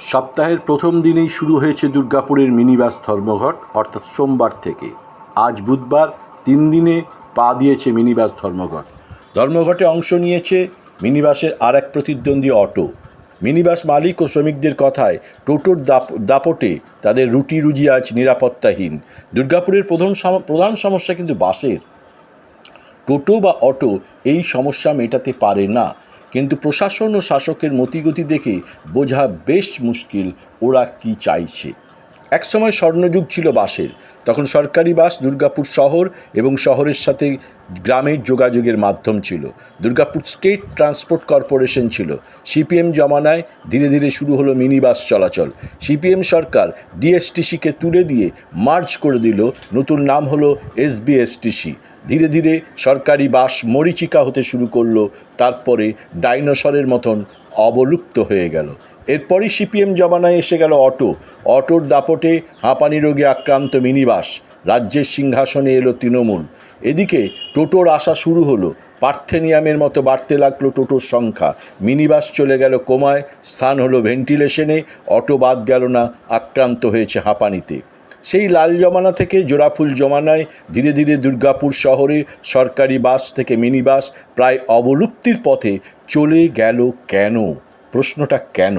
সপ্তাহের প্রথম দিনেই শুরু হয়েছে দুর্গাপুরের মিনিবাস ধর্মঘট, অর্থাৎ সোমবার থেকে। আজ বুধবার তিন দিনে পা দিয়েছে মিনিবাস ধর্মঘট। ধর্মঘটে অংশ নিয়েছে মিনিবাসের আর এক প্রতিদ্বন্দ্বী অটো। মিনিবাস মালিক ও শ্রমিকদের কথায় টোটোর দাপ, দাপটে তাদের রুটি রুজি আজ নিরাপত্তাহীন। দুর্গাপুরের প্রধান প্রধান সমস্যা কিন্তু বাসের। টোটো বা অটো এই সমস্যা মেটাতে পারে না। কিন্তু প্রশাসন ও শাসকের মতিগতি দেখে বোঝা বেশ মুশকিল ওরা কি চাইছে। একসময় স্বর্ণযুগ ছিল বাসের তখন সরকারি বাস দুর্গাপুর শহর এবং শহরের সাথে গ্রামের যোগাযোগের মাধ্যম ছিল। দুর্গাপুর স্টেট ট্রান্সপোর্ট কর্পোরেশন ছিল। সিপিএম জমানায় ধীরে ধীরে শুরু হলো মিনি বাস চলাচল। সিপিএম সরকার ডিএসটিসিকে তুলে দিয়ে মার্চ করে দিল। নতুন নাম হলো এসবিএসটিসি। ধীরে ধীরে সরকারি বাস মরিচিকা হতে শুরু করল, তারপরে ডাইনোসরের মতন অবলুপ্ত হয়ে গেল। এরপরই সিপিএম জমানায় এসে গেল অটো। অটোর দাপটে হাঁপানি রোগে আক্রান্ত মিনিবাস। রাজ্যের সিংহাসনে এলো তৃণমূল। এদিকে টোটোর আসা শুরু হলো। পার্থেনিয়ামের মতো বাড়তে লাগল টোটোর সংখ্যা। মিনিবাস চলে গেল কোমায়, স্থান হলো ভেন্টিলেশনে, অটো বাদ গেল না, আক্রান্ত হয়েছে হাঁপানিতে। সেই লাল জমানা থেকে জোড়াফুল জমানায় ধীরে ধীরে দুর্গাপুর শহরে সরকারি বাস থেকে মিনি বাস প্রায় অবলুপ্তির পথে চলে গেল কেন? প্রশ্নটা কেন?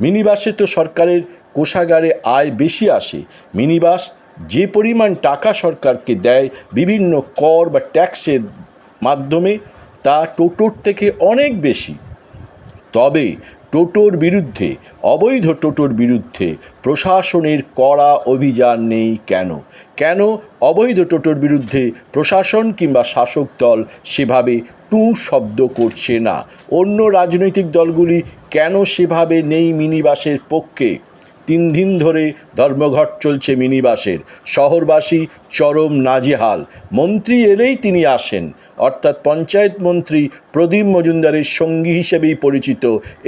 মিনি বাসে তো সরকারের কোষাগারে আয় বেশি আসে। মিনি বাস যে পরিমাণ টাকা সরকারকে দেয় বিভিন্ন কর বা ট্যাক্সের মাধ্যমে তা টোটোর থেকে অনেক বেশি। তবে টোটোর বিরুদ্ধে, অবৈধ টোটোর বিরুদ্ধে প্রশাসনের কড়া অভিযান নেই কেন? কেন অবৈধ টোটোর বিরুদ্ধে প্রশাসন কিংবা শাসক দল সেভাবে টু শব্দ করছে না? অন্য রাজনৈতিক দলগুলি কেন সেভাবে নেই মিনিবাসের পক্ষে? তিন দিন ধরে ধর্মঘট চলছে মিনিবাসের। শহরবাসী চরম নাজেহাল। মন্ত্রী এলেই তিনি আসেন। অর্থাৎ পঞ্চায়েত মন্ত্রী প্রদীপ মজুমদারের সঙ্গী হিসেবেই পরিচিত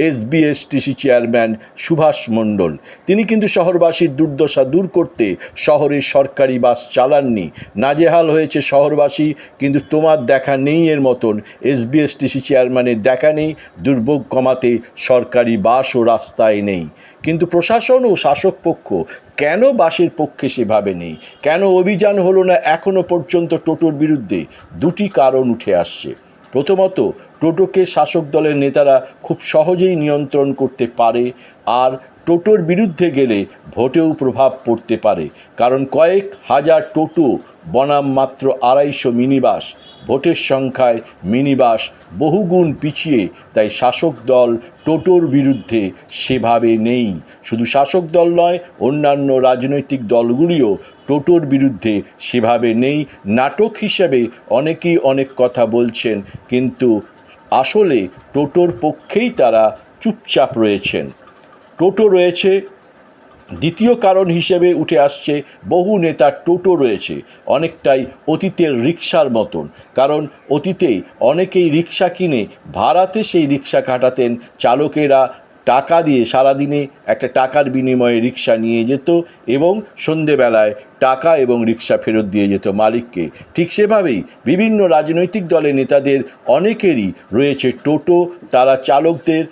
এসবিএসটিসি চেয়ারম্যান সুভাষ মণ্ডল। তিনি কিন্তু শহরবাসীর দুর্দশা দূর করতে শহরে সরকারি বাস চালাননি। নাজেহাল হয়েছে শহরবাসী, কিন্তু তোমার দেখা নেই এর মতন। এসবিএসটিসি চেয়ারম্যানের দেখা নেই, দুর্ভোগ কমাতে সরকারি বাসও রাস্তায় নেই। কিন্তু প্রশাসন ও শাসক পক্ষ কেন বাসের পক্ষে সেভাবে নেই? কেন অভিযান হলো না এখনও পর্যন্ত টোটোর বিরুদ্ধে? দুটি কারণ উঠে আসছে। প্রথমত টোটোকে শাসক দলের নেতারা খুব সহজেই নিয়ন্ত্রণ করতে পারে আর টোটোর বিরুদ্ধে গেলে ভোটেও প্রভাব পড়তে পারে। কারণ কয়েক হাজার টোটো, বনাম মাত্র আড়াইশো মিনিবাস, ভোটের সংখ্যায় মিনিবাস বহুগুণ পিছিয়ে, তাই শাসক দল টোটোর বিরুদ্ধে সেভাবে নেই। শুধু শাসক দল নয়, অন্যান্য রাজনৈতিক দলগুলিও টোটোর বিরুদ্ধে সেভাবে নেই। নাটক হিসেবে অনেকেই অনেক কথা বলছেন, কিন্তু আসলে টোটোর পক্ষেই তারা চুপচাপ রয়েছেন। টোটো রয়েছে। দ্বিতীয় কারণ হিসেবে উঠে আসছে, বহু নেতার টোটো রয়েছে, অনেকটাই অতীতের রিক্সার মতন। কারণ অতীতে অনেকেই রিক্সা কিনে ভাড়াতে সেই রিক্সা কাটাতেন, চালকেরা টাকা দিয়ে সারাদিনে একটা টাকার বিনিময়ে রিক্সা নিয়ে যেত এবং সন্ধেবেলায় টাকা এবং রিক্সা ফেরত দিয়ে যেত মালিককে। ঠিক সেভাবেই বিভিন্ন রাজনৈতিক দলের নেতাদের অনেকেরই রয়েছে টোটো, তারা চালকদের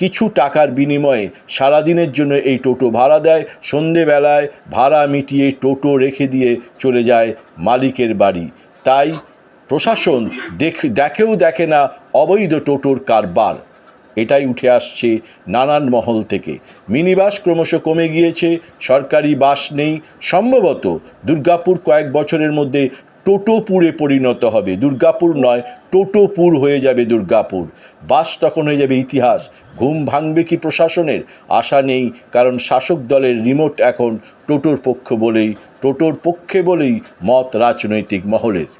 কিছু টাকার বিনিময়ে সারাদিনের জন্য এই টোটো ভাড়া দেয়। সন্ধেবেলায় ভাড়া মিটিয়ে টোটো রেখে দিয়ে চলে যায় মালিকের বাড়ি। তাই প্রশাসন দেখ, দেখেও দেখে না অবৈধ টোটোর কারবার। এটাই উঠে আসছে নানান মহল থেকে। মিনিবাস ক্রমশ কমে গিয়েছে, সরকারি বাস নেই। সম্ভবত দুর্গাপুর কয়েক বছরের মধ্যে টোটোপুরে পরিণত হবে। দুর্গাপুর নয়, টোটোপুর হয়ে যাবে দুর্গাপুর। বাস তখন হয়ে যাবে ইতিহাস। ঘুম ভাঙবে কি প্রশাসনের? আশা নেই, কারণ শাসক দলের রিমোট এখন টোটোর পক্ষ বলেই, টোটোর পক্ষে বলেই মত রাজনৈতিক মহলের।